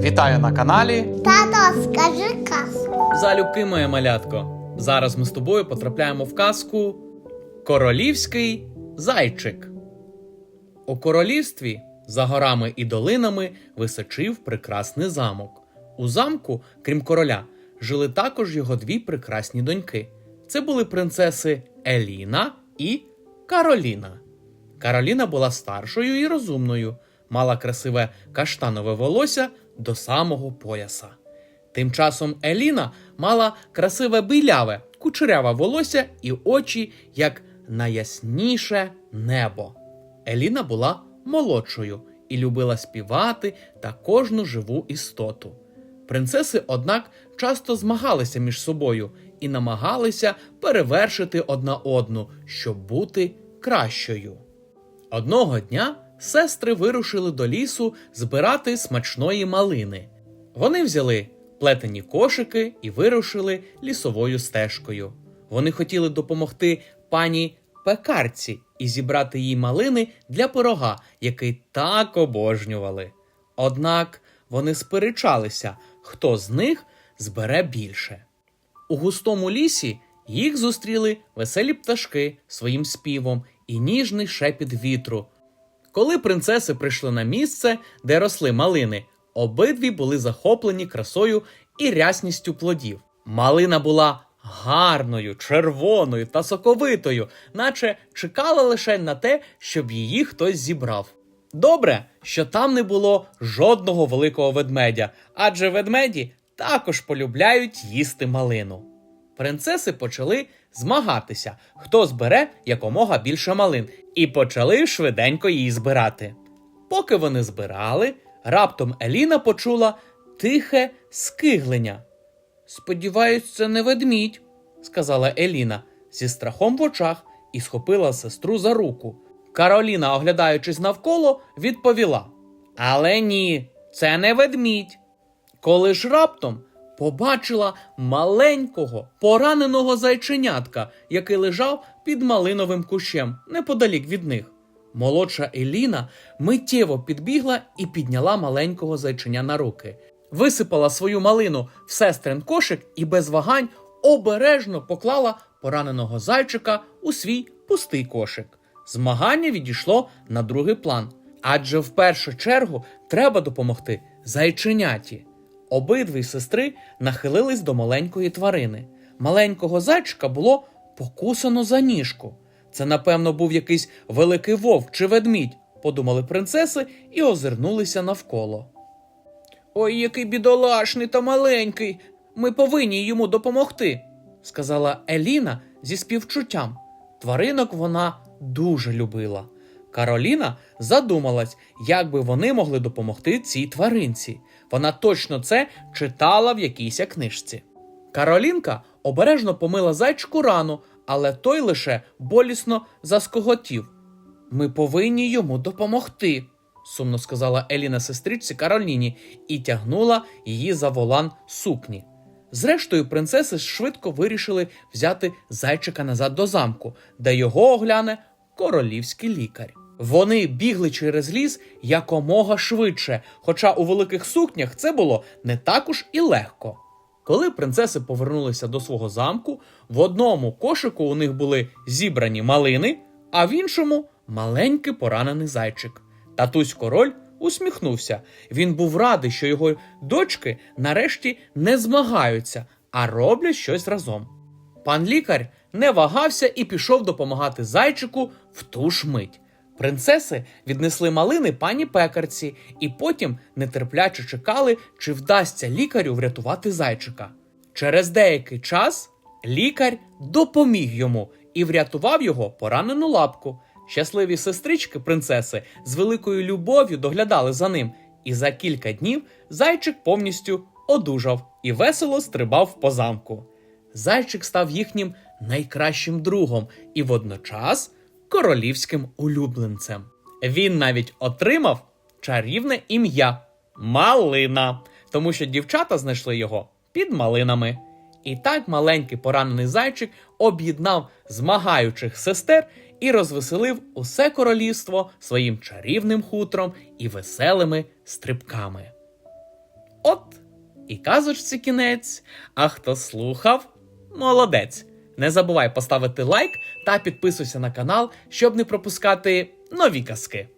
Вітаю на каналі. Тато, скажи казку. Залюбки моє малятко. Зараз ми з тобою потрапляємо в казку Королівський зайчик. У королівстві за горами і долинами височив прекрасний замок. У замку, крім короля, жили також його дві прекрасні доньки. Це були принцеси Еліна і Кароліна. Кароліна була старшою і розумною, мала красиве каштанове волосся до самого пояса. Тим часом Еліна мала красиве біляве, кучеряве волосся і очі, як найясніше небо. Еліна була молодшою і любила співати та кожну живу істоту. Принцеси, однак, часто змагалися між собою і намагалися перевершити одна одну, щоб бути кращою. Одного дня сестри вирушили до лісу збирати смачної малини. Вони взяли плетені кошики і вирушили лісовою стежкою. Вони хотіли допомогти пані пекарці і зібрати їй малини для пирога, який так обожнювали. Однак вони сперечалися, хто з них збере більше. У густому лісі їх зустріли веселі пташки своїм співом і ніжний шепіт вітру. Коли принцеси прийшли на місце, де росли малини, обидві були захоплені красою і рясністю плодів. Малина була гарною, червоною та соковитою, наче чекала лише на те, щоб її хтось зібрав. Добре, що там не було жодного великого ведмедя, адже ведмеді також полюбляють їсти малину. Принцеси почали змагатися, хто збере якомога більше малин, і почали швиденько її збирати. Поки вони збирали, раптом Еліна почула тихе скиглення. Сподіваюсь, це не ведмідь, сказала Еліна зі страхом в очах і схопила сестру за руку. Кароліна, оглядаючись навколо, відповіла: Але ні, це не ведмідь. Коли ж раптом побачила маленького пораненого зайченятка, який лежав під малиновим кущем неподалік від них. Молодша Еліна миттєво підбігла і підняла маленького зайченя на руки, висипала свою малину в сестрин кошик і без вагань обережно поклала пораненого зайчика у свій пустий кошик. Змагання відійшло на другий план, адже в першу чергу треба допомогти зайченяті. Обидві сестри нахилились до маленької тварини. Маленького зайчика було покусано за ніжку. Це, напевно, був якийсь великий вовк чи ведмідь, подумали принцеси і озирнулися навколо. Ой, який бідолашний та маленький. Ми повинні йому допомогти, сказала Еліна зі співчуттям. Тваринок вона дуже любила. Кароліна задумалась, як би вони могли допомогти цій тваринці. Вона точно це читала в якійсь книжці. Каролінка обережно помила зайчику рану, але той лише болісно заскоготів. Ми повинні йому допомогти, сумно сказала Еліна сестричці Кароліні і тягнула її за волан сукні. Зрештою, принцеси швидко вирішили взяти зайчика назад до замку, де його огляне королівський лікар. Вони бігли через ліс якомога швидше, хоча у великих сукнях це було не так уж і легко. Коли принцеси повернулися до свого замку, в одному кошику у них були зібрані малини, а в іншому маленький поранений зайчик. Татусь король усміхнувся. Він був радий, що його дочки нарешті не змагаються, а роблять щось разом. Пан лікар не вагався і пішов допомагати зайчику в ту ж мить. Принцеси віднесли малини пані пекарці і потім нетерпляче чекали, чи вдасться лікарю врятувати зайчика. Через деякий час лікар допоміг йому і врятував його поранену лапку. Щасливі сестрички принцеси з великою любов'ю доглядали за ним, і за кілька днів зайчик повністю одужав і весело стрибав по замку. Зайчик став їхнім найкращим другом і водночас королівським улюбленцем. Він навіть отримав чарівне ім'я Малина, тому що дівчата знайшли його під малинами. І так маленький поранений зайчик об'єднав змагаючих сестер і розвеселив усе королівство своїм чарівним хутром і веселими стрибками. От і казочці кінець. А хто слухав, молодець. Не забувай поставити лайк та підписуйся на канал, щоб не пропускати нові казки.